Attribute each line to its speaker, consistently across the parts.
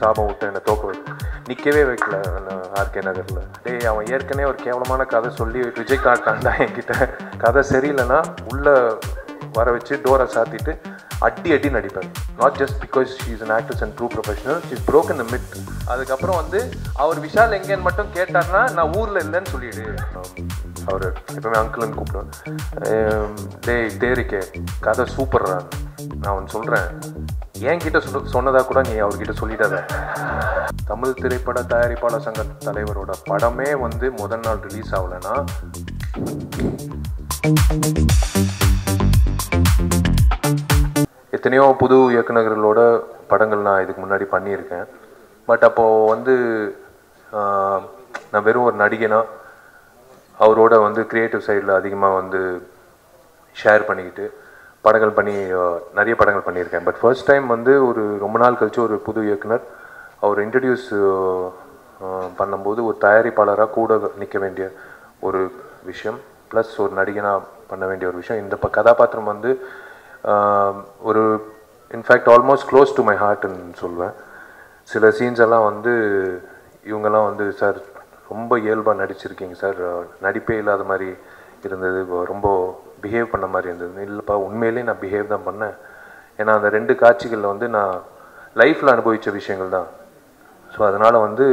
Speaker 1: சாபம் விட்டு என்னை தோக்க வைக்க நிற்கவே வைக்கல ஆர்கே நகரில். டேய் அவன் ஏற்கனவே ஒரு கேவலமான கதை சொல்லி விஜய் காட்டான்டா என்கிட்ட. கதை சரியில்லைன்னா உள்ளே வர வச்சு டோரை சாத்திட்டு அடி அடி நடிப்பார். Not just because she is an actors and true professional she's broke the mid அதுக்கப்புறம் வந்து அவர் விஷால் எங்கேன்னு மட்டும் கேட்டார்னா நான் ஊரில் இல்லைன்னு சொல்லிடு. அவர் எப்பவுமே அங்கிள்னு கூப்பிடுவேன் "ஏம், டேய் தேரிக்கே கதை சூப்பர்ரா நான் அவன் சொல்கிறேன் என்கிட்ட சொல் சொன்னதா கூட நீ அவர்கிட்ட சொல்லிடாத. தமிழ் திரைப்பட தயாரிப்பாளர் சங்க தலைவரோட படமே வந்து முதல் நாள் ரிலீஸ் ஆகலைன்னா எத்தனையோ புது இயக்குநர்களோட படங்கள் நான் இதுக்கு முன்னாடி பண்ணியிருக்கேன். பட் அப்போது வந்து நான் வெறும் ஒரு நடிகனா அவரோட வந்து க்ரியேட்டிவ் சைடில் அதிகமாக வந்து ஷேர் பண்ணிக்கிட்டு படங்கள் பண்ணி நிறைய படங்கள் பண்ணியிருக்கேன். பட் ஃபர்ஸ்ட் டைம் வந்து ஒரு ரொம்ப நாள் கழித்து ஒரு புது இயக்குனர் அவர் இன்ட்ரடியூஸ் பண்ணும்போது ஒரு தயாரிப்பாளராக கூட நிற்க வேண்டிய ஒரு விஷயம். ப்ளஸ் ஒரு நடிகனாக பண்ண வேண்டிய ஒரு விஷயம். இந்த ப கதாபாத்திரம் வந்து ஒரு in fact almost close to my ஹார்ட்னு சொல்லுவேன் சில சீன்ஸ் எல்லாம் வந்து இவங்கெல்லாம் வந்து சார் ரொம்ப இயல்பாக நடிச்சிருக்கீங்க சார். நடிப்பே இல்லாத மாதிரி இருந்தது. ரொம்ப பிஹேவ் பண்ண மாதிரி இருந்தது. இல்லைப்பா உண்மையிலேயே நான் பிஹேவ் தான் பண்ணேன். ஏன்னா அந்த ரெண்டு காட்சிகளில் வந்து நான் லைஃப்பில் அனுபவித்த விஷயங்கள் தான். ஸோ அதனால் வந்து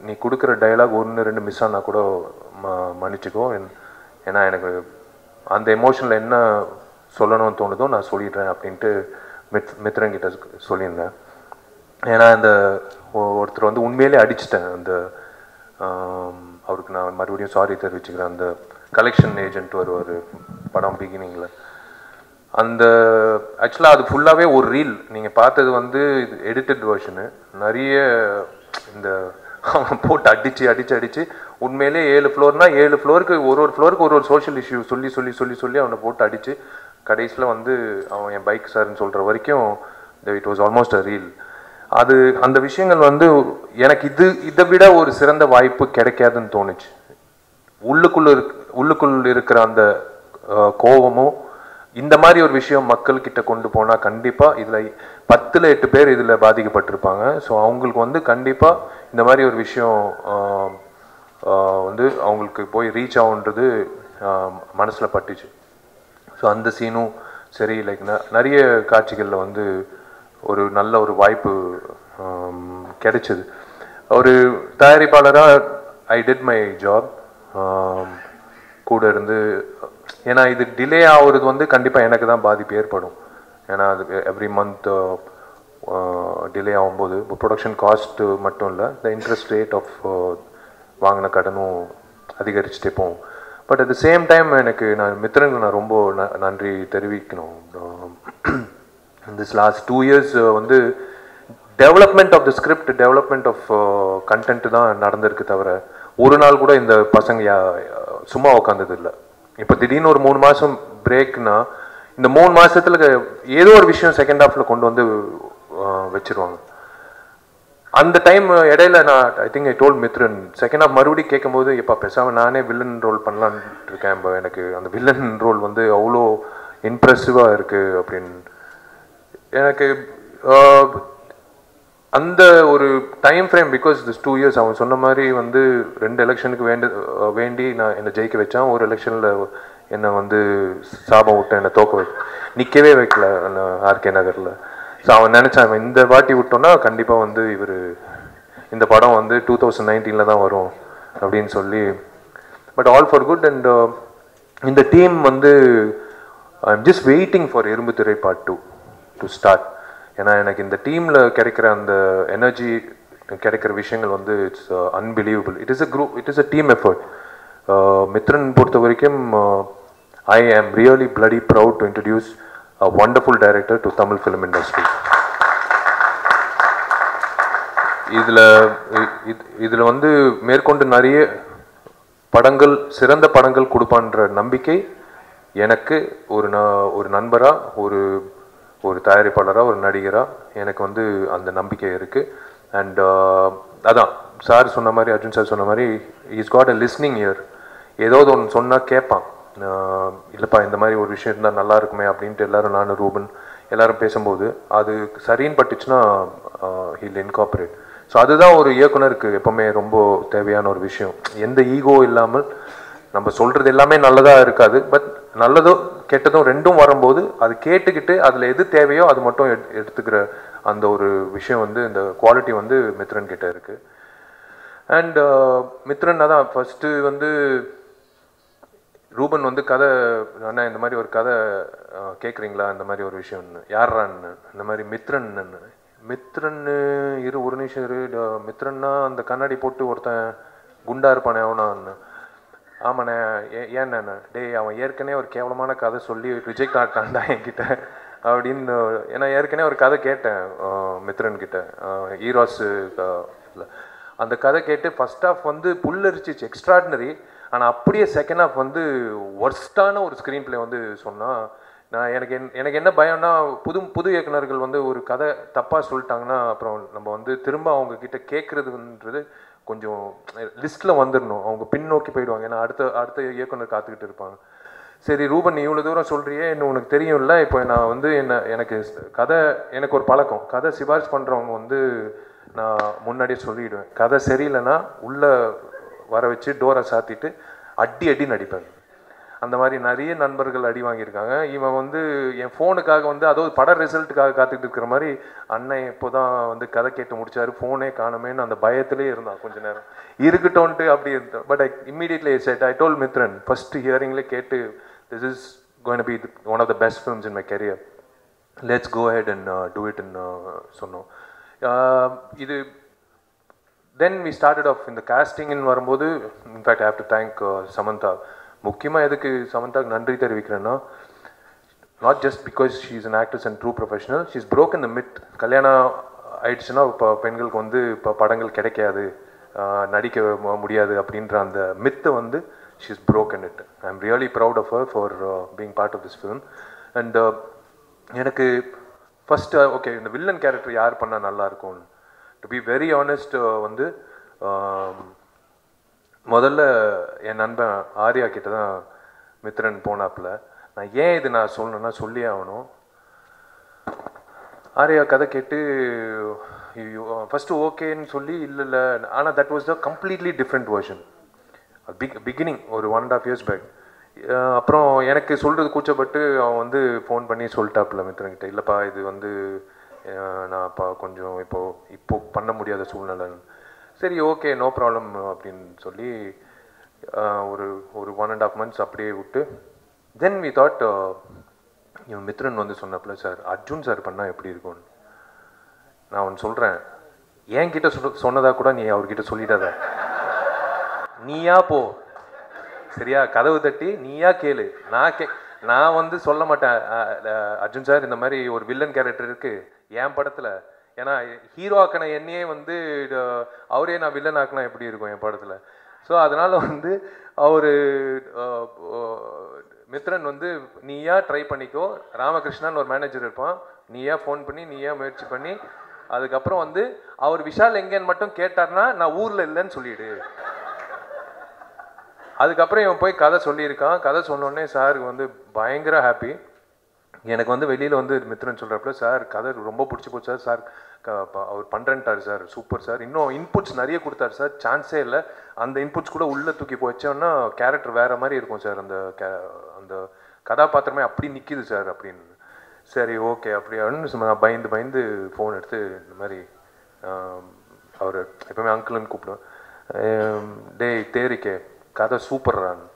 Speaker 1: நீ கொடுக்குற டயலாக் ஒன்று ரெண்டு மிஸ் ஆனால் கூட ம மன்னிச்சுக்கோ. என்- ஏன்னா எனக்கு அந்த எமோஷனில் என்ன சொல்லணும்னு தோணுதோ நான் சொல்லிடுறேன் அப்படின்ட்டு மித் மித்ரன் கிட்ட சொல்லியிருந்தேன். ஏன்னா இந்த ஒ- ஒருத்தர் வந்து உண்மையிலே அடிச்சிட்டேன். அந்த அவருக்கு நான் மறுபடியும் சாரி தெரிவிச்சுக்கிறேன். அந்த கலெக்ஷன் ஏஜென்ட் வருவார் படம் பிகினிங்கில் அந்த ஆக்சுவலாக அது ஃபுல்லாகவே ஒரு ரீல் நீங்கள் பார்த்தது வந்து இது எடிட்டட் வேர்ஷனு நிறைய இந்த அவன் போட்டு அடித்து அடித்து அடித்து உண்மையிலே ஏழு ஃப்ளோர்னா ஏழு ஃப்ளோருக்கு ஒரு ஒரு ஃப்ளோருக்கு ஒரு ஒரு சோஷியல் இஷ்யூ சொல்லி சொல்லி சொல்லி சொல்லி அவனை போட்டு அடித்து கடைசியில் வந்து அவன் என் பைக் சார்னு சொல்கிற வரைக்கும் it was almost a reel அது அந்த விஷயங்கள் வந்து எனக்கு இது இதை விட ஒரு சிறந்த வாய்ப்பு கிடைக்காதுன்னு தோணுச்சு. உள்ளுக்குள்ள இருக் உள்ளுக்குள் இருக்கிற அந்த கோபமும் கோவமும் இந்த மாதிரி ஒரு விஷயம் மக்கள்கிட்ட கொண்டு போனால் கண்டிப்பாக இதில் பத்தில் எட்டு பேர் இதில் பாதிக்கப்பட்டிருப்பாங்க. ஸோ அவங்களுக்கு வந்து கண்டிப்பாக இந்த மாதிரி ஒரு விஷயம் வந்து அவங்களுக்கு போய் ரீச் ஆகுன்றது மனசில் பட்டுச்சு. ஸோ அந்த சீனும் சரி லைக் நிறைய காட்சிகளில் வந்து ஒரு நல்ல ஒரு வாய்ப்பு கிடைச்சிது கிடைச்சது. ஒரு தயாரிப்பாளராக ஐ டிட் மை ஜாப் கூட இருந்து ஏன்னா இது டிலே ஆகுறது வந்து கண்டிப்பாக எனக்கு தான் பாதிப்பு ஏற்படும். ஏன்னா அது எவ்ரி மந்த் டிலே ஆகும்போது ப்ரொடக்ஷன் காஸ்ட்டு மட்டும் இல்லை த இன்ட்ரெஸ்ட் ரேட் ஆஃப் வாங்கின கடனும் அதிகரிச்சுட்டே போகும். But at the same time எனக்கு நான் மித்திரங்களை நான் ரொம்ப ந- நன்றி தெரிவிக்கணும். திஸ் லாஸ்ட் டூ இயர்ஸ் வந்து development of the script development of content தான் நடந்திருக்கு தவிர ஒரு நாள் கூட இந்த பசங்க சும்மா உட்காந்தது இல்லை இப்போ திடீர்னு ஒரு மூணு மாதம் பிரேக்னா இந்த மூணு மாதத்தில் ஏதோ ஒரு விஷயம் செகண்ட் ஹாஃப்ல கொண்டு வந்து அஹ், வச்சிருவாங்க. அந்த டைம் இடையில நான் I think I told Mithran second half மறுபடியும் கேட்கும்போது எப்போ பேசாமல் நானே வில்லன் ரோல் பண்ணலான்னு இருக்கேன் இப்போ எனக்கு அந்த வில்லன் ரோல் வந்து அவ்வளோ இம்ப்ரெசிவாக இருக்குது அப்படின்னு. எனக்கு அந்த ஒரு time frame because this two years அவன் சொன்ன மாதிரி வந்து ரெண்டு எலெக்ஷனுக்கு வேண்டு வேண்டி நான் என்னை ஜெயிக்க வச்சான். ஒரு எலெக்ஷனில் என்னை வந்து சாபம் விட்டேன் என்னை தோக்க வை நிற்கவே வைக்கல ஆர்கே நகரில். ஸோ அவன் நினச்சான் அவன் இந்த வாட்டி விட்டோன்னா கண்டிப்பாக வந்து இவர் இந்த படம் வந்து டூ தௌசண்ட் நைன்டீனில் தான் வரும் அப்படின்னு சொல்லி. But all for good and இந்த டீம் வந்து I am just waiting for எறும்பு திரை பார்ட் டூ டு ஸ்டார்ட் ஏன்னா எனக்கு இந்த டீமில் கிடைக்கிற அந்த எனர்ஜி கிடைக்கிற விஷயங்கள் வந்து it's unbelievable it is a group it is a team effort Mithran பொறுத்த வரைக்கும் I am really bloody proud to introduce a wonderful director to Tamil film industry இதில் இதில் வந்து மேற்கொண்டு நிறைய படங்கள் சிறந்த படங்கள் கொடுப்பான்ற நம்பிக்கை எனக்கு ஒரு ந ஒரு நண்பராக ஒரு ஒரு தயாரிப்பாளராக ஒரு நடிகராக எனக்கு வந்து அந்த நம்பிக்கை இருக்குது அண்ட் uh, அதான் சார் சொன்ன மாதிரி அர்ஜுன் சார் சொன்ன மாதிரி is got a listening ear ஏதாவது ஒன்று சொன்னால் கேட்பான் uh, இல்லைப்பா இந்த மாதிரி ஒரு விஷயம் இருந்தால் நல்லா இருக்குமே அப்படின்ட்டு எல்லாரும் நானும் ரூபன் எல்லாரும் பேசும்போது அது சரின்னு பட்டுச்சுன்னா ஹில் இன்கார்பரேட் ஸோ அதுதான் ஒரு இயக்குனருக்கு எப்பவுமே ரொம்ப தேவையான ஒரு விஷயம். எந்த ஈகோ இல்லாமல் நம்ம சொல்கிறது எல்லாமே நல்லதாக இருக்காது. பட் நல்லதோ கெட்டதும் ரெண்டும் வரும்போது அது கேட்டுக்கிட்டு அதில் எது தேவையோ அது மட்டும் எடு- எடுத்துக்கிற அந்த ஒரு விஷயம் வந்து இந்த குவாலிட்டி வந்து மித்ரன் கிட்ட இருக்கு. அண்ட் uh, மித்ரன் தான் ஃபஸ்ட்டு வந்து ரூபன் வந்து கதை அண்ணா இந்த மாதிரி ஒரு கதை கேட்குறீங்களா இந்த மாதிரி ஒரு விஷயம்னு யார்றான்னு? இந்த மாதிரி மித்ரன் மித்ரன் இரு ஒரு நிமிஷம் இரு மித்ரன்னா அந்த கண்ணாடி போட்டு ஒருத்தன் குண்டா இருப்பானே அவனான்னு. ஆமாண்ணே ஏ ஏண்ணே டேய் அவன் ஏற்கனவே ஒரு கேவலமான கதை சொல்லி ரிஜெக்ட் ஆட்டான்டா என்கிட்ட அப்படின்னு ஏன்னா ஏற்கனவே ஒரு கதை கேட்டேன் மித்ரன்கிட்ட. ஈரோஸு அந்த கதை கேட்டு ஃபர்ஸ்ட் ஆஃப் வந்து புல்லரிச்சிச்சு எக்ஸ்ட்ராடினரி ஆனால் அப்படியே செகண்ட் ஆஃப் வந்து ஒர்ஸ்டான ஒரு ஸ்க்ரீன் பிளே வந்து சொன்னால் நான் எனக்கு என் எனக்கு என்ன பயம்னா புது புது இயக்குநர்கள் வந்து ஒரு கதை தப்பாக சொல்லிட்டாங்கன்னா அப்புறம் நம்ம வந்து திரும்ப அவங்கக்கிட்ட கேட்குறதுன்றது கொஞ்சம் லிஸ்ட்டில் வந்துடணும் அவங்க பின்னோக்கி போயிடுவாங்க. ஏன்னா அடுத்த அடுத்த இயக்குனர் காத்துக்கிட்டு இருப்பாங்க. சரி ரூபன் நீ இவ்வளோ தூரம் சொல்கிறியே இன்னும் உனக்கு தெரியும்ல? இப்போ நான் வந்து என்ன எனக்கு கதை எனக்கு ஒரு பழக்கம். கதை சிபாரிசு பண்ணுறவங்க வந்து நான் முன்னாடியே சொல்லிடுவேன். கதை சரியில்லைன்னா உள்ளே வர வச்சு டோரை சாத்திட்டு அடி அடி நடிப்பேன். அந்த மாதிரி நிறைய நண்பர்கள் அடி வாங்கியிருக்காங்க. இவன் வந்து என் ஃபோனுக்காக வந்து அதோ பட ரிசல்ட்டுக்காக காத்துக்கிட்டு இருக்கிற மாதிரி அண்ணன் இப்போ தான் வந்து கதை கேட்டு முடிச்சாரு. ஃபோனே காணுமேன்னு அந்த பயத்திலே இருந்தான் கொஞ்ச நேரம். இருக்கட்டோன்ட்டு அப்படி இருந்தேன் but I immediately said I told Mithran first ஹியரிங்ல கேட்டு this is going be one of the best films in my career let's go head and do it சொன்னோம். Um, இது தென் வி ஸ்டார்டட் ஆஃப் இந்த காஸ்டிங்னு வரும்போது in fact have to thank Samantha முக்கியமாக எதுக்கு சமந்தாக்கு நன்றி தெரிவிக்கிறேன்னா not just because she is an actress and true professional she is broke இந்த மிட் கல்யாணம் ஆயிடுச்சுன்னா இப்போ பெண்களுக்கு வந்து இப்போ படங்கள் கிடைக்காது நடிக்க முடியாது அப்படின்ற அந்த மித்தை வந்து she is broken it I am really proud of her for being part of this film and எனக்கு ஃபர்ஸ்ட் ஓகே uh, இந்த வில்லன் கேரக்டர் யார் பண்ணால் நல்லாயிருக்கும் to be very honest uh, வந்து um, முதல்ல என் நண்பன் ஆர்யா கிட்ட தான் மித்ரன் போனாப்புல. நான் ஏன் இது நான் சொல்லணும்னா சொல்லி ஆகணும். ஆர்யா கதை கேட்டு ஃபஸ்ட்டு ஓகேன்னு சொல்லி இல்லை இல்லை ஆனால் that was the completely different version big beginning ஒரு one and half years back அப்புறம் எனக்கு சொல்கிறது கூச்சப்பட்டு அவன் வந்து ஃபோன் பண்ணி சொல்லிட்டாப்புல மித்திரங்கிட்ட இல்லைப்பா இது வந்து நான் அப்பா கொஞ்சம் இப்போது இப்போ பண்ண முடியாத சூழ்நிலைன்னு. சரி ஓகே நோ ப்ராப்ளம் அப்படின்னு சொல்லி ஒரு ஒரு ஒன் அண்ட் ஆஃப் மந்த்ஸ் அப்படியே விட்டு தென் வி தாட் இவன் மித்ரன் வந்து சொன்னப்பல சார் அர்ஜுன் சார் பண்ணால் எப்படி இருக்கும்னு? நான் ஒன்று சொல்கிறேன் என்கிட்ட சொல் சொன்னதாக கூட நீ அவர்கிட்ட சொல்லிடாத. நீயா போ. சரியா கதவு தட்டி நீயா கேளு. நான் கே நான் வந்து சொல்ல மாட்டேன் அர்ஜுன் சார் இந்த மாதிரி ஒரு வில்லன் கேரக்டர் இருக்குது என் படத்தில் ஏன்னா ஹீரோ ஆக்கின என்னையே வந்து அவரே நான் வில்லன் ஆக்கினா எப்படி இருக்கும் என் படத்தில்? ஸோ அதனால் வந்து அவர் மித்ரன் வந்து நீயா ட்ரை பண்ணிக்கோ. ராமகிருஷ்ணான்னு ஒரு மேனேஜர் இருப்பான். நீயா ஃபோன் பண்ணி நீயா முயற்சி பண்ணி அதுக்கப்புறம் வந்து அவர் விஷால் எங்கேன்னு மட்டும் கேட்டார்னா நான் ஊரில் இல்லைன்னு சொல்லிடு. அதுக்கப்புறம் இவன் போய் கதை சொல்லியிருக்கான். கதை சொன்னோடனே சாருக்கு வந்து பயங்கர ஹாப்பி எனக்கு வந்து வெளியில் வந்து மித்ரன் சொல்கிறப்பல சார் கதை ரொம்ப பிடிச்சி போச்சு சார். சார் அவர் பண்ணுறேன்ட்டார் சார். Super sir. இன்னும் இன்புட்ஸ் நிறைய கொடுத்தாரு சார். சான்ஸே இல்லை. அந்த இன்புட்ஸ் கூட உள்ளே தூக்கி போச்சோன்னா கேரக்டர் வேறு மாதிரி இருக்கும் சார். அந்த கே அந்த கதாபாத்திரமே அப்படி நிற்கிது சார் அப்படின்னு. சரி ஓகே. அப்படி அப்படின்னு சும்மா நான் பயந்து பயந்து ஃபோன் எடுத்து இந்த மாதிரி அவர் எப்பவுமே அங்கிள்னு கூப்பிடுவேன் ஆம், டேய் தேரிக்கே கதை சூப்பர்றான்னு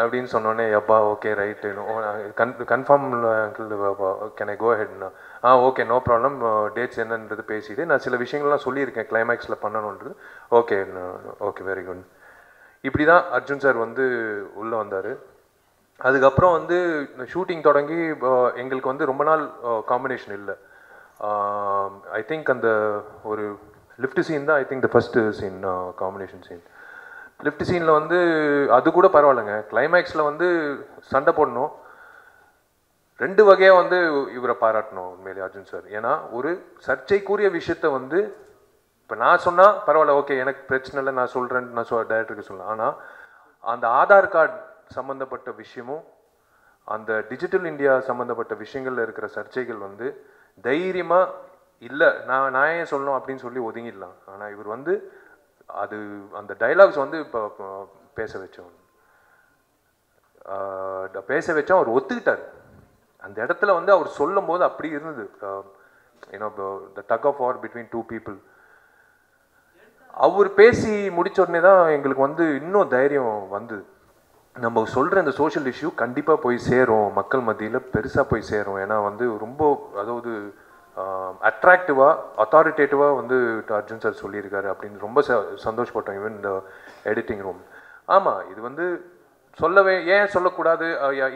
Speaker 1: அப்படின்னு சொன்னோடனே எப்பா okay right gun confirm can I go ஹெட்னா ஆ ஓகே நோ ப்ராப்ளம் டேட்ஸ் என்னன்றது பேசிட்டு நான் சில விஷயங்கள்லாம் சொல்லியிருக்கேன். கிளைமேக்ஸில் பண்ணணுன்றது. ஓகே ஓகே வெரி குட் இப்படி தான் அர்ஜுன் சார் வந்து உள்ளே வந்தார். அதுக்கப்புறம் வந்து ஷூட்டிங் தொடங்கி எங்களுக்கு வந்து ரொம்ப நாள் காம்பினேஷன் இல்லை. ஐ திங்க் அந்த ஒரு லிஃப்ட் சீன் தான் I think the first scene combination scene lift சீனில் வந்து அது கூட பரவாயில்லைங்க. கிளைமேக்ஸில் வந்து சண்டை போடணும். ரெண்டு வகையாக வந்து இவரை பாராட்டணும் உண்மையிலே அர்ஜுன் சார் ஏன்னா ஒரு சர்ச்சைக்குரிய விஷயத்த வந்து இப்போ நான் சொன்னால் பரவாயில்ல ஓகே எனக்கு பிரச்சனை இல்லை நான் சொல்கிறேன்னு நான் சொல் டைரக்டருக்கு சொல்லலாம். ஆனால் அந்த ஆதார் கார்டு சம்மந்தப்பட்ட விஷயமும் அந்த டிஜிட்டல் இந்தியா சம்மந்தப்பட்ட விஷயங்களில் இருக்கிற சர்ச்சைகள் வந்து தைரியமாக இல்லை நான் நான் ஏன் சொல்லணும் அப்படின்னு சொல்லி ஒதுங்கிடலாம். ஆனால் இவர் வந்து அது அந்த டைலாக்ஸ் வந்து இப்போ பேச வச்சோம் பேச வச்சா அவர் ஒத்துக்கிட்டார். அந்த இடத்துல வந்து அவர் சொல்லும் போது அப்படி இருந்தது. You know the tug of war between two people அவர் பேசி முடிச்ச உடனே தான் எங்களுக்கு வந்து இன்னும் தைரியம் வந்தது. நம்ம சொல்கிற இந்த சோஷியல் இஷ்யூ கண்டிப்பாக போய் சேரும். மக்கள் மத்தியில் பெருசாக போய் சேரும். ஏன்னா வந்து ரொம்ப அதாவது அட்ராக்டிவாக அத்தாரிட்டேட்டிவாக வந்து அர்ஜுன் சார் சொல்லியிருக்காரு அப்படின்னு ரொம்ப ச சந்தோஷப்பட்டோம் ஈவன் இந்த எடிட்டிங் ரூம் ஆமாம் இது வந்து சொல்லவே ஏன் சொல்லக்கூடாது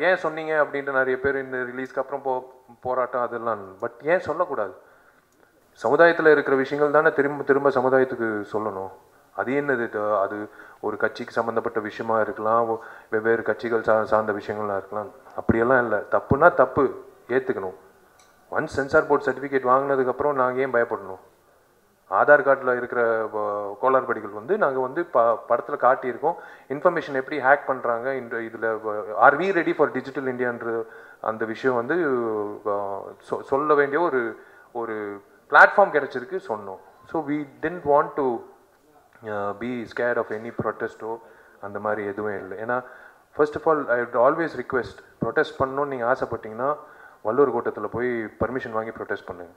Speaker 1: ஏன் சொன்னீங்க அப்படின்ட்டு நிறைய பேர் இந்த ரிலீஸ்க்கு அப்புறம் போ போராட்டம் அதெல்லாம் பட் ஏன் சொல்லக்கூடாது? சமுதாயத்தில் இருக்கிற விஷயங்கள் தானே திரும்ப திரும்ப சமுதாயத்துக்கு சொல்லணும். அது என்னது அது ஒரு கட்சிக்கு சம்மந்தப்பட்ட விஷயமா இருக்கலாம் வெவ்வேறு கட்சிகள் சா சார்ந்த விஷயங்களா இருக்கலாம். அப்படியெல்லாம் இல்லை. தப்புனா தப்பு ஏற்றுக்கணும் ஒன்ஸ் சென்சார் போர்ட் சர்டிஃபிகேட் வாங்கினதுக்கப்புறம் நாங்கள் ஏன் பயப்படணும்? ஆதார் கார்டில் இருக்கிற வ- கோளாறுபடிகள் வந்து நாங்கள் வந்து ப படத்தில் காட்டியிருக்கோம். இன்ஃபர்மேஷன் எப்படி ஹேக் பண்ணுறாங்க இந்த இதில் are we ready for digital இந்தியான்ற அந்த விஷயம் வந்து சொ- சொல்ல வேண்டிய ஒரு ஒரு பிளாட்ஃபார்ம் கிடச்சிருக்கு சொன்னோம். So we tend want to be scared of any ப்ரொட்டஸ்ட்டோ அந்த மாதிரி எதுவும் இல்லை. ஏன்னா first of all I always request protest பண்ணணும்னு நீங்கள் ஆசைப்பட்டீங்கன்னா வல்லூர் கோட்டத்தில் போய் பர்மிஷன் வாங்கி ப்ரொட்டஸ்ட் பண்ணுங்கள்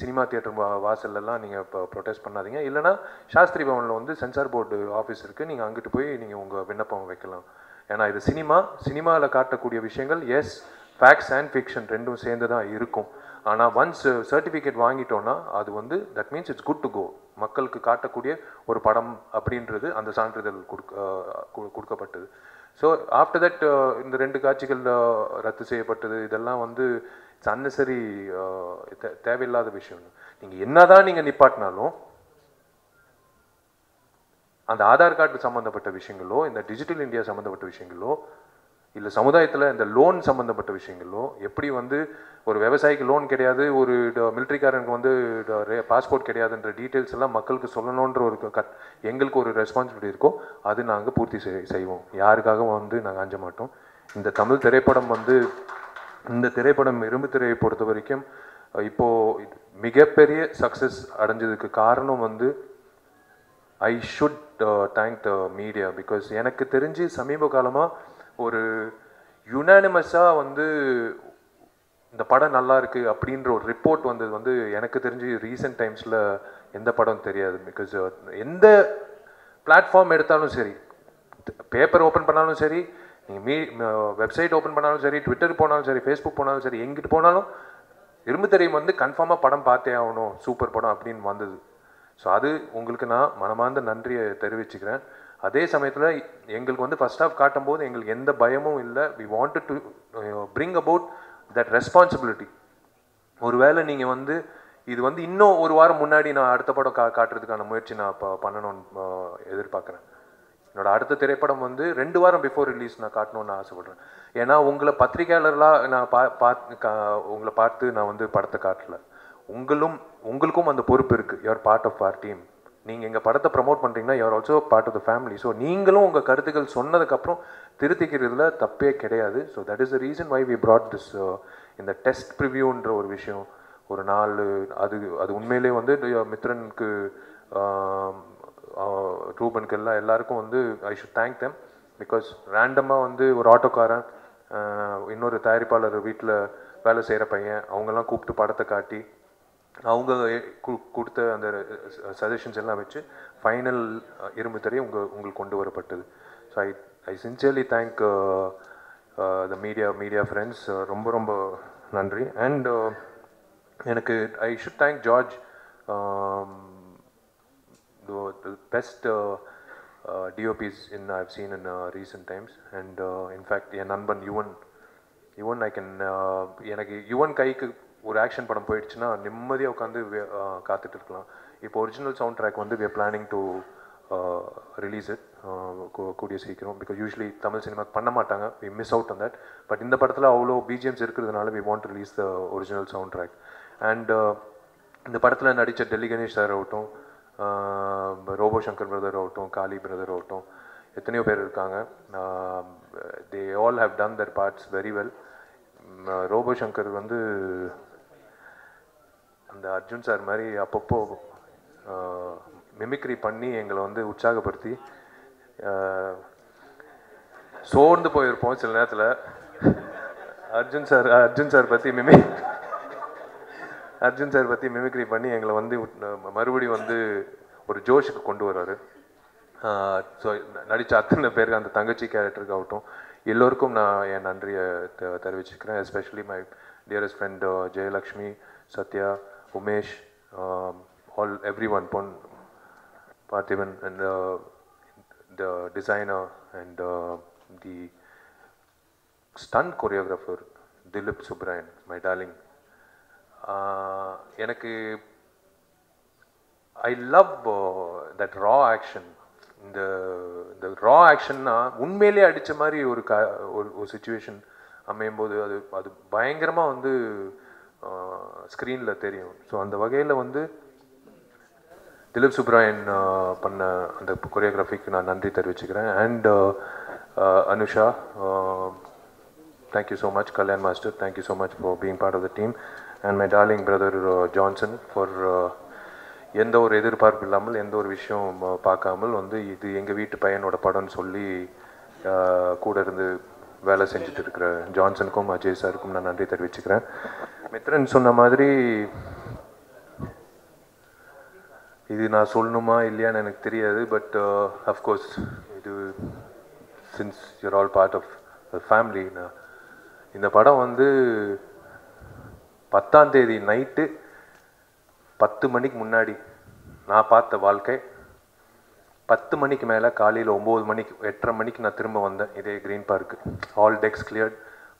Speaker 1: சினிமா தியேட்டர் வா வாசல்லலாம் நீங்கள் இப்போ ப்ரொட்டஸ்ட் பண்ணாதீங்க. இல்லைனா சாஸ்திரி பவனில் வந்து சென்சார் போர்டு ஆஃபீஸ் இருக்குது நீங்கள் அங்கிட்டு போய் நீங்கள் உங்கள் விண்ணப்பம் வைக்கலாம். ஏன்னா இது சினிமா. சினிமாவில் காட்டக்கூடிய விஷயங்கள் எஸ் ஃபேக்ட்ஸ் அண்ட் ஃபிக்ஷன் ரெண்டும் சேர்ந்து தான் இருக்கும். ஆனால் ஒன்ஸ் சர்டிஃபிகேட் வாங்கிட்டோன்னா அது வந்து that means it's good to go மக்களுக்கு காட்டக்கூடிய ஒரு படம் அப்படின்றது அந்த சான்றிதழ் கொடுக்க கொடுக்கப்பட்டது. ஸோ ஆஃப்டர் தட் இந்த ரெண்டு காட்சிகள் uh, ரத்து செய்யப்பட்டது இதெல்லாம் வந்து இட்ஸ் அன்னசரி uh, தேவையில்லாத விஷயம். நீங்கள் என்னதான் நீங்கள் நிப்பாட்டினாலும் அந்த ஆதார் கார்டு சம்மந்தப்பட்ட விஷயங்களோ இந்த டிஜிட்டல் இந்தியா சம்மந்தப்பட்ட விஷயங்களோ இல்லை சமுதாயத்தில் இந்த லோன் சம்மந்தப்பட்ட விஷயங்களோ எப்படி வந்து ஒரு விவசாயிக்கு லோன் கிடையாது ஒரு மிலிட்ரிக்காரனுக்கு வந்து பாஸ்போர்ட் கிடையாதுன்ற டீட்டெயில்ஸ் எல்லாம் மக்களுக்கு சொல்லணுன்ற ஒரு கட் எங்களுக்கு ஒரு ரெஸ்பான்சிபிலிட்டி இருக்கோ அது நாங்கள் பூர்த்தி செய் செய்வோம். யாருக்காகவும் வந்து நாங்கள் அஞ்ச மாட்டோம். இந்த தமிழ் திரைப்படம் வந்து இந்த திரைப்படம் இரும்பு திரையை பொறுத்த வரைக்கும் இப்போது மிகப்பெரிய சக்ஸஸ் அடைஞ்சதுக்கு காரணம் வந்து I should thank the media because எனக்கு தெரிஞ்சு சமீப காலமாக ஒரு யுனானிமஸாக வந்து இந்த படம் நல்லா இருக்குது அப்படின்ற ஒரு ரிப்போர்ட் வந்தது. வந்து எனக்கு தெரிஞ்சு ரீசெண்ட் டைம்ஸில் எந்த படம் தெரியாது பிகாஸ் uh, எந்த பிளாட்ஃபார்ம் எடுத்தாலும் சரி பேப்பர் ஓப்பன் பண்ணாலும் சரி நீங்கள் மீ வெப்சைட் ஓப்பன் பண்ணாலும் சரி ட்விட்டர் போனாலும் சரி ஃபேஸ்புக் போனாலும் சரி எங்கிட்டு போனாலும் இரும்பு தெரியும் வந்து கன்ஃபார்மாக படம் பார்த்தே ஆகணும். சூப்பர் படம் அப்படின்னு வந்தது. ஸோ அது உங்களுக்கு நான் மனமார்ந்த நன்றியை தெரிவிச்சுக்கிறேன். அதே சமயத்தில் எங்களுக்கு வந்து ஃபர்ஸ்ட் ஆஃப் காட்டும் போது எங்களுக்கு எந்த பயமும் இல்லை. We want to bring about that responsibility ஒருவேளை நீங்கள் வந்து இது வந்து இன்னும் ஒரு வாரம் முன்னாடி நான் அடுத்த படம் கா காட்டுறதுக்கான முயற்சி நான் இப்போ பண்ணணும்னு எதிர்பார்க்குறேன். என்னோட அடுத்த திரைப்படம் வந்து ரெண்டு வாரம் பிஃபோர் ரிலீஸ் நான் காட்டணும்னு ஆசைப்படுறேன். ஏன்னா உங்களை பத்திரிகையாளர்களாக நான் பா பார்த்து கா- உங்களை பார்த்து நான் வந்து படத்தை காட்டலை. உங்களும் உங்களுக்கும் அந்த பொறுப்பு இருக்குது you're part of our team நீங்கள் எங்கள் படத்தை ப்ரமோட் பண்ணுறீங்கன்னா you're also part of the family so நீங்களும் உங்கள் கருத்துக்கள் சொன்னதுக்கப்புறம் திருத்திக்கிறதுல தப்பே கிடையாது. So that is the reason why we brought this இந்த டெஸ்ட் ப்ரிவியூன்ற ஒரு விஷயம். ஒரு நாள் அது அது உண்மையிலே வந்து மித்ரனுக்கு um, uh, ரூபனுக்கு எல்லாம் எல்லாருக்கும் வந்து I should thank them because ரேண்டமாக வந்து ஒரு ஆட்டோக்காரன் uh, இன்னொரு தயாரிப்பாளர் வீட்டில் வேலை செய்கிற பையன் அவங்கெல்லாம் கூப்பிட்டு படத்தை காட்டி அவங்க கொடுத்த அந்த சஜஷன்ஸ் எல்லாம் வச்சு ஃபைனல் இரும்பு திரை உங்கள் உங்களுக்கு கொண்டு வரப்பட்டது. So I I sincerely thank the media media friends ரொம்ப ரொம்ப நன்றி. அண்ட் uh, எனக்கு I should thank George best DOPs in I've seen in in times and in fact என் நண்பன் Yuvan Yuvan I can uh, எனக்கு யுவன் கைக்கு ஒரு ஆக்ஷன் படம் போயிடுச்சுன்னா நிம்மதியாக உட்காந்து காத்துட்டு இருக்கலாம். இப்போ ஒரிஜினல் சவுண்ட் ட்ராக் வந்து we planning to release it கூடிய சீக்கிரம். பிகாஸ் யூஸ்வலி தமிழ் சினிமா பண்ண மாட்டாங்க. We miss out on that but இந்த படத்தில் அவ்வளோ பிஜிஎம்ஸ் இருக்கிறதுனால we want release the original sound track and இந்த படத்தில் நடித்த டெல்லி கணேஷ் சார் ஆகட்டும் ரோபோ சங்கர் பிரதர் ஆகட்டும் காளி பிரதர் ஆகட்டும் எத்தனையோ பேர் இருக்காங்க. They all have done their parts very well Robo Shankar வந்து அந்த அர்ஜுன் சார் மாதிரி அப்பப்போ மிமிக்ரி பண்ணி எங்களை வந்து உற்சாகப்படுத்தி சோர்ந்து போயிருப்போம் சில நேரத்தில். அர்ஜுன் சார் அர்ஜுன் சார் பற்றி மிமி அர்ஜுன் சார் பற்றி மிமிக்ரி பண்ணி எங்களை வந்து மறுபடியும் வந்து ஒரு ஜோஷுக்கு கொண்டு வர்றாரு ஸோ நடித்த அத்தனை பேருக்கு அந்த தங்கச்சி கேரக்டருக்கு ஆகட்டும் எல்லோருக்கும் நான் என் நன்றியை தெரிவிச்சுக்கிறேன் especially my dearest friend Jayalakshmi Sathya Umesh all everyone Pon Parthiban and the designer and the stun choreographer Dhilip Subbarayan my darling எனக்கு I love that raw action இந்த இந்த ரா ஆக்ஷன்னா உண்மையிலே அடித்த மாதிரி ஒரு க ஒரு ஒரு சுச்சுவேஷன் அமையும் போது அது அது பயங்கரமாக வந்து ஸ்க்ரீனில் தெரியும். ஸோ அந்த வகையில் வந்து திலீப் சுப்ராயன் பண்ண அந்த கொரியோகிராஃபிக்கு நான் நன்றி தெரிவிச்சுக்கிறேன். And Anusha thank you so much Kalyan master thank you so much for being part of the team and my darling brother Johnson for எந்த ஒரு எதிர்பார்ப்பு இல்லாமல் எந்த ஒரு விஷயம் பார்க்காமல் வந்து இது எங்கள் வீட்டு பையனோட படம்னு சொல்லி கூட இருந்து வேலை செஞ்சுட்டு இருக்கிற ஜான்சனுக்கும் அஜய் சாருக்கும் நான் நன்றி தெரிவிச்சுக்கிறேன். மித்ரன் சொன்ன மாதிரி இது நான் சொல்லணுமா இல்லையான்னு எனக்கு தெரியாது பட் அஃப்கோர்ஸ் uh, இது since you're all part of family இந்த படம் வந்து பத்தாம் தேதி நைட்டு பத்து மணிக்கு முன்னாடி நான் பார்த்த வாழ்க்கை. பத்து மணிக்கு மேலே காலையில் ஒம்பது மணிக்கு எட்டரை மணிக்கு நான் திரும்ப வந்தேன். இதே க்ரீன் பார்க்கு ஆல் டெக்ஸ் கிளியர்ட்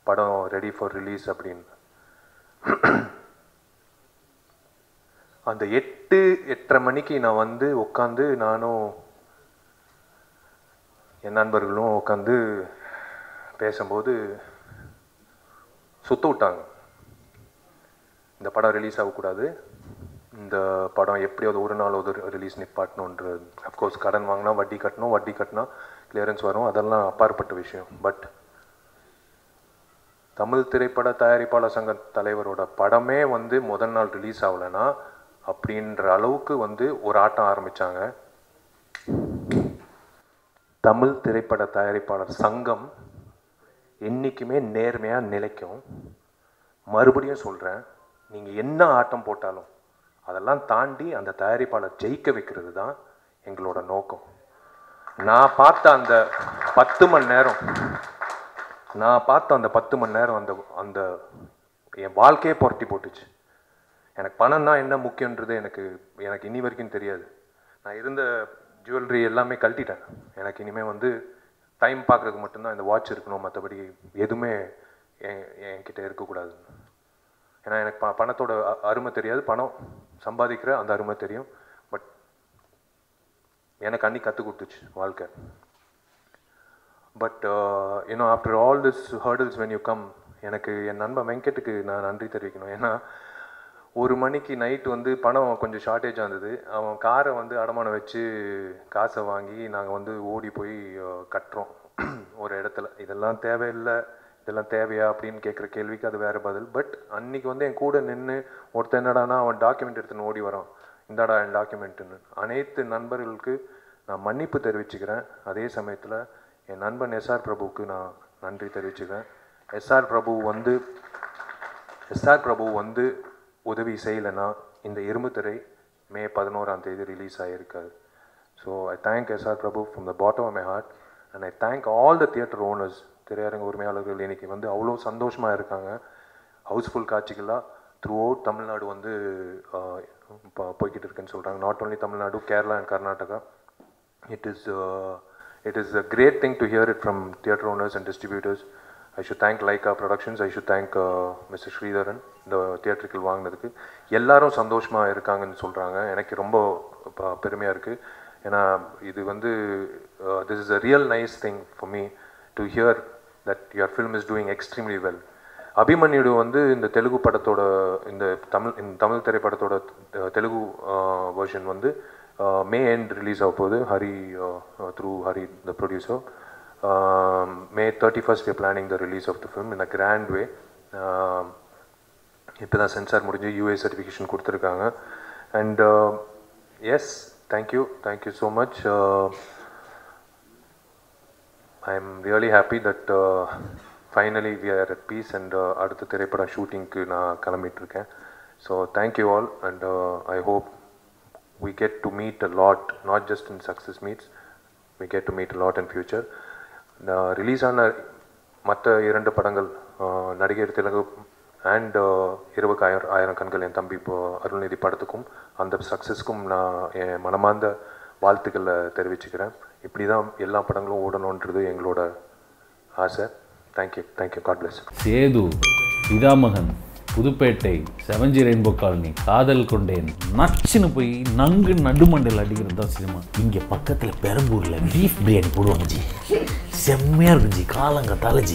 Speaker 1: படம் ரெடி ஃபார் ரிலீஸ் அப்படின்னு. அந்த எட்டு எட்டரை மணிக்கு நான் வந்து உட்காந்து நானும் என் நண்பர்களும் உட்காந்து பேசும்போது சுத்த விட்டாங்க. இந்த படம் ரிலீஸ் ஆகக்கூடாது. இந்த படம் எப்படியாவது ஒரு நாள் ஒரு ரிலீஸ் நிப்பாட்டணுன்றது அஃப்கோர்ஸ் கடன் வாங்கினா வட்டி கட்டணும் வட்டி கட்டினா கிளியரன்ஸ் வரும். அதெல்லாம் அப்பாற்பட்ட விஷயம். பட் தமிழ் திரைப்பட தயாரிப்பாளர் சங்க தலைவரோட படமே வந்து முதல் நாள் ரிலீஸ் ஆகலைன்னா அப்படின்ற அளவுக்கு வந்து ஒரு ஆட்டம் ஆரம்பிச்சாங்க. தமிழ் திரைப்பட தயாரிப்பாளர் சங்கம் என்றைக்குமே நேர்மையாக நிலைக்கும். மறுபடியும் சொல்கிறேன் நீங்கள் என்ன ஆட்டம் போட்டாலும் அதெல்லாம் தாண்டி அந்த தயாரிப்பாளர் ஜெயிக்க வைக்கிறது தான் எங்களோட நோக்கம். நான் பார்த்த அந்த பத்து மணி நேரம் நான் பார்த்த அந்த பத்து மணி நேரம் அந்த அந்த என் வாழ்க்கையே புரட்டி போட்டுச்சு. எனக்கு பணம்னா என்ன முக்கியன்றது எனக்கு எனக்கு இனி வரைக்கும் தெரியாது. நான் இருந்த ஜுவல்லரி எல்லாமே கழட்டிட்டேன். எனக்கு இனிமேல் வந்து டைம் பார்க்குறதுக்கு மட்டும்தான் இந்த வாட்ச் இருக்கணும். மற்றபடி எதுவுமே என் என்கிட்ட இருக்கக்கூடாது. ஏன்னா எனக்கு ப பணத்தோட அ- அருமை தெரியாது. பணம் சம்பாதிக்கிற அந்த அருமை தெரியும். பட் எனக்கு அன்னி கற்றுக் கொடுத்துச்சு வாழ்க்கை. But you know after all this hurdles when you come எனக்கு என் நண்பன் வெங்கட்டுக்கு நான் நன்றி தெரிவிக்கணும். ஏன்னா ஒரு மணிக்கு நைட் வந்து பணம் கொஞ்சம் ஷார்ட்டேஜாக இருந்தது. அவன் காரை வந்து அடமானம் வச்சு காசை வாங்கி நாங்கள் வந்து ஓடி போய் கட்டுறோம். ஒரு இடத்துல. இதெல்லாம் தேவையில்லை. இதெல்லாம் தேவையா அப்படின்னு கேட்குற கேள்விக்கு அது வேறு பதில். பட் அன்னைக்கு வந்து என் கூட நின்று ஒருத்தன் என்னடானா அவன் டாக்குமெண்ட் எடுத்துன்னு ஓடி வரான். இந்தாடா என் டாக்குமெண்ட்டுன்னு அனைத்து நண்பர்களுக்கு நான் மன்னிப்பு தெரிவிச்சுக்கிறேன். அதே சமயத்தில் என் நண்பன் எஸ்ஆர் பிரபுவுக்கு நான் நன்றி தெரிவிச்சுக்கிறேன். எஸ்ஆர் பிரபு வந்து எஸ்ஆர் பிரபு வந்து உதவி செய்யலைன்னா இந்த இரும்புத்திரை மே பதினோராம் தேதி release ஆகியிருக்காது so I thank SR Prabhu from the bottom of my heart and I thank all the theatre owners திரையரங்க உரிமையாளர்கள் இன்னைக்கு வந்து அவ்வளோ சந்தோஷமாக இருக்காங்க. ஹவுஸ்ஃபுல் காட்சிகளாக த்ரூ அவுட் தமிழ்நாடு வந்து போய்கிட்டு இருக்குன்னு சொல்கிறாங்க not only Tamil Nadu Kerala and Karnataka it is it is a great thing to hear it from theatre owners and distributors. I should thank Laika Productions. I should thank uh, Mr. Sridharan இந்த தியேட்டருக்கு வாங்கினதுக்கு எல்லாரும் சந்தோஷமாக இருக்காங்கன்னு சொல்கிறாங்க எனக்கு ரொம்ப ப- பெருமையாக இருக்குது ஏன்னா இது வந்து this is a real nice thing for me to hear that your film is doing extremely well Abhimanyudu வந்து இந்த தெலுங்கு படத்தோட இந்த தமிழ் இந்த தமிழ் திரைப்படத்தோட uh, தெலுங்கு uh, வெர்ஷன் வந்து மே எண்ட் ரிலீஸ் ஆக போகுது Hari through Hari the producer May thirty first we planning the release of the film in grand way இப்போ தான் சென்சார் முடிஞ்சு யூஏ சர்டிஃபிகேஷன் கொடுத்துருக்காங்க. And yes thank you thank you so much I am really happy that finally we are at peace and அடுத்த திரைப்படம் ஷூட்டிங்க்கு நான் கிளம்பிட்டுருக்கேன் so thank you all and I hope we get to meet a lot, not just in success meets, we get to meet a lot in future. Release ஆன மற்ற இரண்டு படங்கள் நடிகர் Telugu and இருபக்கு ஆயிரம் ஆயிரம் கண்கள் என் தம்பி அருள்நிதி படத்துக்கும் அந்த சக்ஸஸ்க்கும் நான் என் மனமார்ந்த வாழ்த்துக்களை தெரிவிச்சுக்கிறேன். இப்படி தான் எல்லா படங்களும் ஓடணுன்றது எங்களோட ஆசை. Thank you thank you God bless
Speaker 2: Sethu Pithamagan Pudhupettai seven G rainbow colony Kadhal Kondein. நச்சுன்னு போய் நங்கு நடுமண்டல் அடிக்கிறது தான் சினிமா.
Speaker 3: இங்கே பக்கத்தில் பெரம்பூரில் பீஃப் பிரியாணி போடுவாங்க ஜி. செம்மையாக இருக்கும் ஜி. காலங்க தலைஜி.